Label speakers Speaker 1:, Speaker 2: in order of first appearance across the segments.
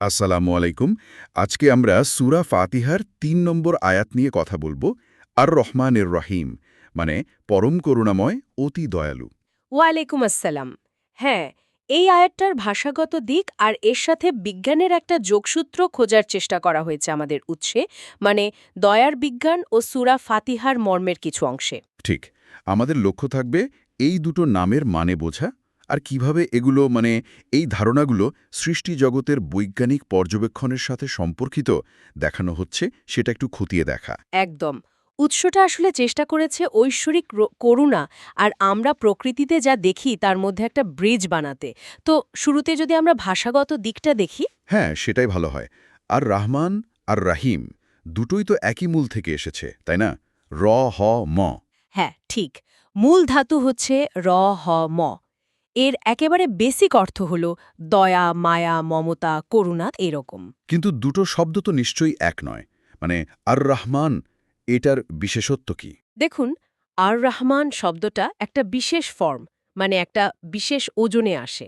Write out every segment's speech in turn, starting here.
Speaker 1: আসসালামু আলাইকুম। আজকে আমরা সুরা ফাতিহার তিন নম্বর আয়াত নিয়ে কথা বলব। আর রহমানের রহিম মানে পরম করুণাময় অতি দয়ালু।
Speaker 2: ওয়ালাইকুম আসসালাম। হ্যাঁ এই আয়াতটার ভাষাগত দিক আর এর সাথে বিজ্ঞানের একটা যোগসূত্র খোঁজার চেষ্টা করা হয়েছে আমাদের উৎসে মানে দয়ার বিজ্ঞান ও সুরা ফাতিহার মর্মের কিছু অংশে।
Speaker 1: ঠিক আমাদের লক্ষ্য থাকবে এই দুটো নামের মানে বোঝা আর কীভাবে এগুলো মানে এই ধারণাগুলো সৃষ্টি জগতের বৈজ্ঞানিক পর্যবেক্ষণের সাথে সম্পর্কিত দেখানো হচ্ছে সেটা একটু খতিয়ে দেখা।
Speaker 2: একদম। উৎসটা আসলে চেষ্টা করেছে ঐশ্বরিক করুণা আর আমরা প্রকৃতিতে যা দেখি তার মধ্যে একটা ব্রিজ বানাতে। তো শুরুতে যদি আমরা ভাষাগত দিকটা দেখি?
Speaker 1: হ্যাঁ সেটাই ভালো হয়। আর রাহমান আর রাহিম দুটোই তো একই মূল থেকে এসেছে তাই না? র হ ম।
Speaker 2: হ্যাঁ ঠিক। মূল ধাতু হচ্ছে র হ ম। এর একেবারে বেসিক অর্থ হল দয়া মায়া মমতা করুণা এরকম।
Speaker 1: কিন্তু দুটো শব্দ তো নিশ্চয়ই এক নয়। মানে আর রহমান এটার বিশেষত্ব কি?
Speaker 2: দেখুন আর রহমান শব্দটা একটা বিশেষ ফর্ম মানে একটা বিশেষ ওজনে আসে।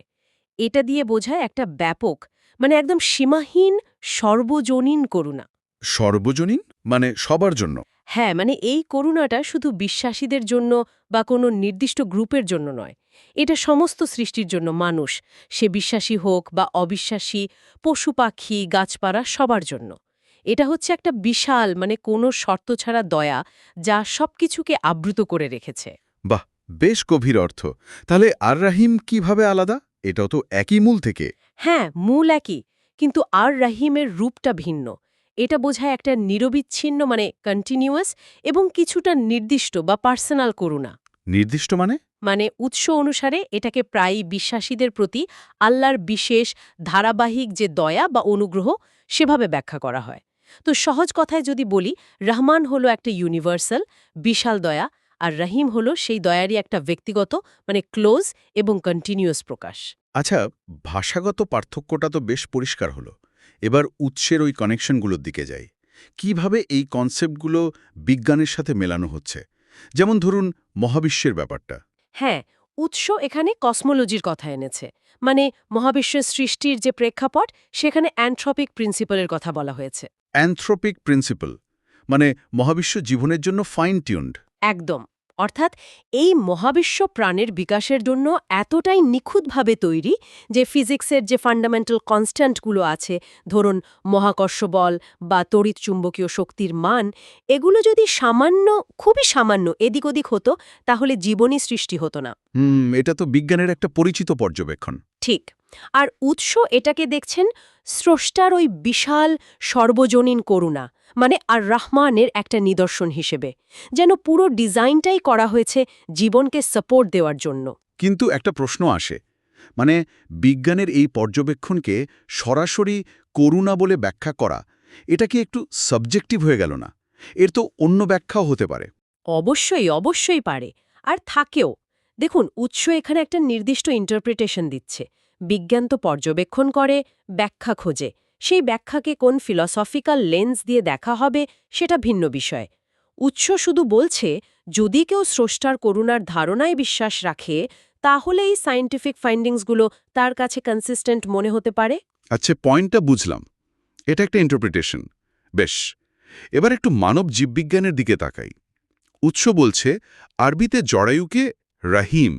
Speaker 2: এটা দিয়ে বোঝায় একটা ব্যাপক মানে একদম সীমাহীন সর্বজনীন করুণা।
Speaker 1: সর্বজনীন? মানে সবার জন্য?
Speaker 2: হ্যাঁ মানে এই করুণাটা শুধু বিশ্বাসীদের জন্য বা কোনো নির্দিষ্ট গ্রুপের জন্য নয়। এটা সমস্ত সৃষ্টির জন্য মানুষ সে বিশ্বাসী হোক বা অবিশ্বাসী পশু পাখি গাছপাড়া সবার জন্য। এটা হচ্ছে একটা বিশাল মানে কোনো শর্ত ছাড়া দয়া যা সবকিছুকে আবৃত করে রেখেছে।
Speaker 1: বাহ বেশ গভীর অর্থ। তাহলে আর রাহিম কীভাবে আলাদা? এটাও তো একই মূল থেকে।
Speaker 2: হ্যাঁ মূল একই কিন্তু আর রাহিমের রূপটা ভিন্ন। এটা বোঝায় একটা নিরবিচ্ছিন্ন মানে কন্টিনিউয়াস এবং কিছুটা নির্দিষ্ট বা পার্সোনাল করুণা।
Speaker 1: নির্দিষ্ট মানে?
Speaker 2: মানে উৎস অনুসারে এটাকে প্রায়ই বিশ্বাসীদের প্রতি আল্লাহর বিশেষ ধারাবাহিক যে দয়া বা অনুগ্রহ সেভাবে ব্যাখ্যা করা হয়। তো সহজ কথায় যদি বলি রহমান হলো একটা ইউনিভার্সাল বিশাল দয়া আর রহিম হলো সেই দয়ারই একটা ব্যক্তিগত মানে ক্লোজ এবং কন্টিনিউয়াস প্রকাশ।
Speaker 1: আচ্ছা ভাষাগত পার্থক্যটা তো বেশ পরিষ্কার হলো। এবার উৎসের ওই কানেকশনগুলোর দিকে যাই। কীভাবে এই কনসেপ্টগুলো বিজ্ঞানের সাথে মেলানো হচ্ছে? যেমন ধরুন মহাবিশ্বের ব্যাপারটা।
Speaker 2: হ্যাঁ উৎস এখানে কসমোলজির কথা এনেছে। মানে মহাবিশ্বের সৃষ্টির যে প্রেক্ষাপট সেখানে অ্যান্থ্রপিক প্রিন্সিপালের কথা বলা হয়েছে।
Speaker 1: অ্যান্থ্রপিক প্রিন্সিপাল মানে মহাবিশ্ব জীবনের জন্য ফাইন টিউন্ড
Speaker 2: একদম। অর্থাৎ এই মহাবিশ্ব প্রাণের বিকাশের জন্য এতটাই নিখুঁতভাবে তৈরি যে ফিজিক্সের যে ফান্ডামেন্টাল কনস্ট্যান্টগুলো আছে ধরুন মহাকর্ষ বল বা তড়িৎ চুম্বকীয় শক্তির মান এগুলো যদি সামান্য খুবই সামান্য এদিক ওদিক হতো তাহলে জীবনই সৃষ্টি হতো না।
Speaker 1: হুম এটা তো বিজ্ঞানের একটা পরিচিত পর্যবেক্ষণ।
Speaker 2: ঠিক। আর উৎস এটাকে দেখছেন স্রষ্টার ওই বিশাল সর্বজনীন করুণা মানে আর রাহমানের একটা নিদর্শন হিসেবে যেন পুরো ডিজাইনটাই করা হয়েছে জীবনকে সাপোর্ট দেওয়ার জন্য।
Speaker 1: কিন্তু একটা প্রশ্ন আসে মানে বিজ্ঞানের এই পর্যবেক্ষণকে সরাসরি করুণা বলে ব্যাখ্যা করা এটা কি একটু সাবজেক্টিভ হয়ে গেল না? এর তো অন্য ব্যাখ্যাও হতে পারে।
Speaker 2: অবশ্যই অবশ্যই পারে। আর থাকেও। দেখুন উৎস এখানে একটা নির্দিষ্ট ইন্টারপ্রিটেশন দিচ্ছে। বিজ্ঞান তো পর্যবেক্ষণ করে ব্যাখ্যা খোঁজে। সেই ব্যাখ্যাকে কোন ফিলসফিক্যাল লেন্স দিয়ে দেখা হবে সেটা ভিন্ন বিষয়। উৎস শুধু বলছে যদি কেউ স্রষ্টার করুণার ধারণায় বিশ্বাস রাখে তাহলে এই সায়েন্টিফিক ফাইন্ডিংসগুলো তার কাছে কনসিস্টেন্ট মনে হতে পারে?
Speaker 1: আচ্ছা পয়েন্টটা বুঝলাম। এটা একটা ইন্টারপ্রিটেশন বেশ এবার একটু মানব জীববিজ্ঞানের দিকে তাকাই। উৎস বলছে আরবিতে জরায়ুকে রাহিম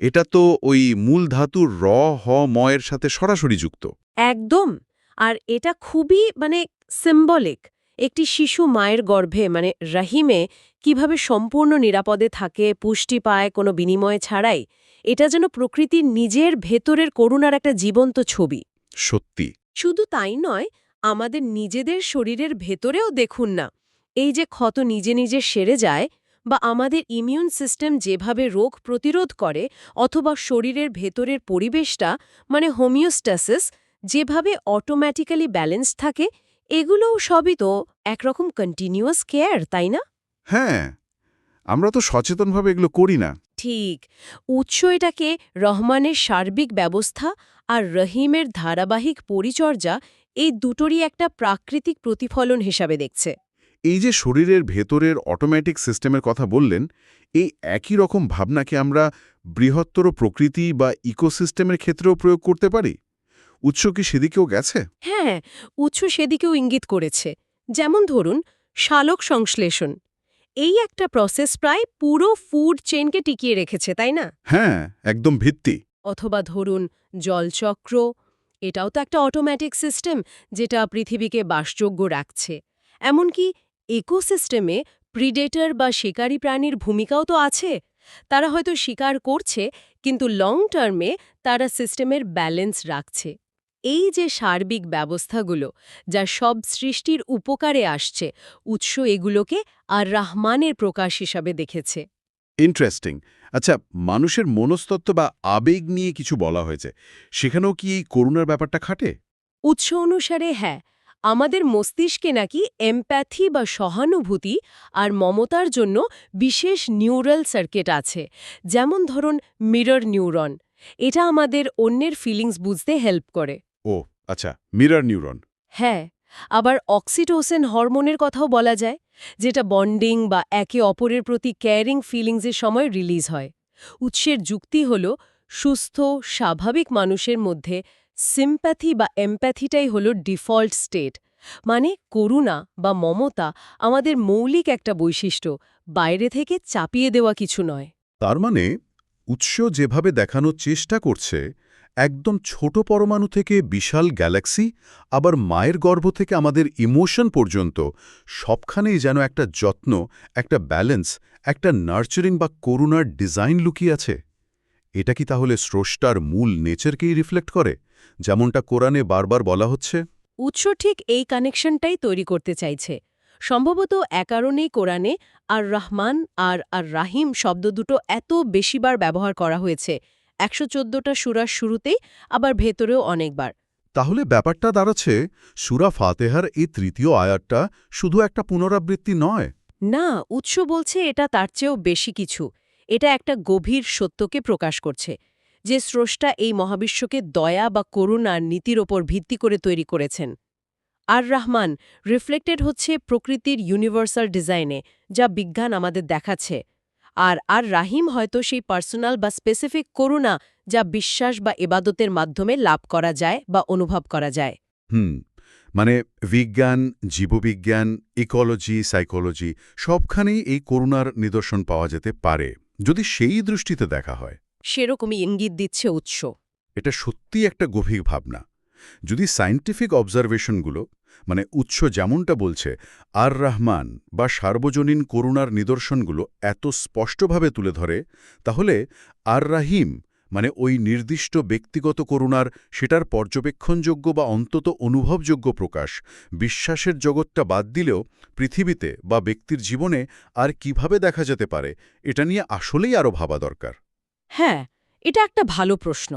Speaker 1: এটা তো ওই মূল ধাতুর র হ ময়ের সাথে সরাসরি যুক্ত।
Speaker 2: একদম। আর এটা খুবই মানে সিম্বলিক একটি শিশু মায়ের গর্ভে মানে রাহিমে কীভাবে সম্পূর্ণ নিরাপদে থাকে পুষ্টি পায় কোনো বিনিময় ছাড়াই এটা যেন প্রকৃতির নিজের ভেতরের করুণার একটা জীবন্ত ছবি।
Speaker 1: সত্যি।
Speaker 2: শুধু তাই নয় আমাদের নিজেদের শরীরের ভেতরেও দেখুন না এই যে ক্ষত নিজে নিজে সেরে যায় বা আমাদের ইমিউন সিস্টেম যেভাবে রোগ প্রতিরোধ করে অথবা শরীরের ভেতরের পরিবেশটা মানে হোমিওস্ট্যাসিস যেভাবে অটোম্যাটিক্যালি ব্যালেন্স থাকে এগুলোও সবই তো একরকম কন্টিনিউয়াস কেয়ার তাই না?
Speaker 1: হ্যাঁ আমরা তো সচেতনভাবে এগুলো করি না।
Speaker 2: ঠিক উৎস এটাকে রহমানের সার্বিক ব্যবস্থা আর রহিমের ধারাবাহিক পরিচর্যা এই দুটোরই একটা প্রাকৃতিক প্রতিফলন হিসাবে দেখছে।
Speaker 1: এই যে শরীরের ভেতরের অটোমেটিক সিস্টেমের কথা বললেন এই একই রকম ভাবনাকে আমরা বৃহত্তর প্রকৃতি বা ইকোসিস্টেমের ক্ষেত্রেও প্রয়োগ করতে পারি? উৎস কি সেদিকেও গেছে?
Speaker 2: হ্যাঁ উৎস সেদিকেও ইঙ্গিত করেছে। যেমন ধরুন শালক সংশ্লেষণ। এই একটা প্রসেস প্রায় পুরো ফুড চেনকে টিকিয়ে রেখেছে তাই না?
Speaker 1: হ্যাঁ একদম ভিত্তি।
Speaker 2: অথবা ধরুন জলচক্র। এটাও তো একটা অটোমেটিক সিস্টেম যেটা পৃথিবীকে বাসযোগ্য রাখছে। এমনকি ইকোসিস্টেমে প্রিডেটর বা শিকারী প্রাণীর ভূমিকাও তো আছে। তারা হয়তো শিকার করছে কিন্তু লং টার্মে তারা সিস্টেমের ব্যালেন্স রাখছে। এই যে সার্বিক ব্যবস্থাগুলো যা সব সৃষ্টির উপকারে আসছে উৎস এগুলোকে আর রাহমানের প্রকাশ হিসাবে দেখেছে।
Speaker 1: ইন্টারেস্টিং। আচ্ছা মানুষের মনস্তত্ত্ব বা আবেগ নিয়ে কিছু বলা হয়েছে। সেখানেও কি এই করুণার ব্যাপারটা খাটে?
Speaker 2: উৎস অনুসারে হ্যাঁ আমাদের মস্তিষ্কে নাকি এমপ্যাথি বা সহানুভূতি আর মমতার জন্য বিশেষ নিউরাল সার্কিট আছে যেমন ধরুন মিরর নিউরন। এটা আমাদের অন্যের ফিলিংস বুঝতে হেল্প করে।
Speaker 1: ও আচ্ছা মিরর নিউরন।
Speaker 2: হ্যাঁ আবার অক্সিটোসেন হরমোনের কথাও বলা যায় যেটা বন্ডিং বা একে অপরের প্রতি কেয়ারিং ফিলিংসের সময় রিলিজ হয়। উৎসের যুক্তি হল সুস্থ স্বাভাবিক মানুষের মধ্যে সিম্প্যাথি বা এমপ্যাথিটাই হল ডিফল্ট স্টেট। মানে করুণা বা মমতা আমাদের মৌলিক একটা বৈশিষ্ট্য বাইরে থেকে চাপিয়ে দেওয়া কিছু নয়।
Speaker 1: তার মানে উৎস যেভাবে দেখানোর চেষ্টা করছে একদম ছোট পরমাণু থেকে বিশাল গ্যালাক্সি, আবার মায়ের গর্ভ থেকে আমাদের ইমোশন পর্যন্ত, সবখানেই যেন একটা যত্ন, একটা ব্যালেন্স, একটা নার্চারিং বা করুণার ডিজাইন লুকিয়ে আছে। এটা কি তাহলে স্রষ্টার মূল নেচারকেই রিফ্লেক্ট করে, যেমনটা কোরআনে বারবার বলা হচ্ছে?
Speaker 2: উৎস ঠিক এই কানেকশনটাই তৈরি করতে চাইছে। সম্ভবত কারণেই কোরআনে আর রহমান আর আর রাহিম শব্দ দুটো এত বেশিবার ব্যবহার করা হয়েছে একশো চোদ্দটা সুরার শুরুতেই আবার ভেতরেও অনেকবার।
Speaker 1: তাহলে ব্যাপারটা দাঁড়াচ্ছে সুরা ফাতেহার এই তৃতীয় আয়াতটা শুধু একটা পুনরাবৃত্তি নয়?
Speaker 2: না উৎস বলছে এটা তার চেয়েও বেশি কিছু। এটা একটা গভীর সত্যকে প্রকাশ করছে যে স্রষ্টা এই মহাবিশ্বকে দয়া বা করুণার নীতির ওপর ভিত্তি করে তৈরি করেছেন। আর রহমান রিফ্লেক্টেড হচ্ছে প্রকৃতির ইউনিভার্সাল ডিজাইনে যা বিজ্ঞান আমাদের দেখাচ্ছে। আর আর রাহিম হয়তো সেই পার্সোনাল বা স্পেসিফিক করুণা যা বিশ্বাস বা এবাদতের মাধ্যমে লাভ করা যায় বা অনুভব করা যায়।
Speaker 1: হুম মানে বিজ্ঞান জীববিজ্ঞান ইকোলজি সাইকোলজি সবখানেই এই করুণার নিদর্শন পাওয়া যেতে পারে যদি সেই দৃষ্টিতে দেখা হয়।
Speaker 2: সেরকমই ইঙ্গিত দিচ্ছে উৎস।
Speaker 1: এটা সত্যি একটা গভীর ভাবনা। যদি সায়েন্টিফিক অবজারভেশনগুলো মানে উৎস যেমনটা বলছে, আর রহমান বা সার্বজনীন করুণার নিদর্শনগুলো এত স্পষ্টভাবে তুলে ধরে, তাহলে আর রাহিম মানে ওই নির্দিষ্ট ব্যক্তিগত করুণার সেটার পর্যবেক্ষণযোগ্য বা অন্তত অনুভবযোগ্য প্রকাশ, বিশ্বাসের জগৎটা বাদ দিলেও পৃথিবীতে বা ব্যক্তির জীবনে আর কীভাবে দেখা যেতে পারে, এটা নিয়ে আসলেই আরও ভাবা দরকার।
Speaker 2: হ্যাঁ এটা একটা ভালো প্রশ্ন।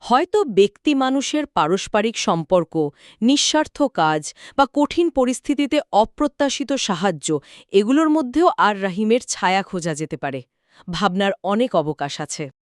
Speaker 2: হয়তো ব্যক্তি মানুষের পারস্পরিক সম্পর্ক, নিঃস্বার্থ কাজ বা কঠিন পরিস্থিতিতে অপ্রত্যাশিত সাহায্য, এগুলোর মধ্যেও আর রাহিমের ছায়া খোঁজা যেতে পারে। ভাবনার অনেক অবকাশ আছে।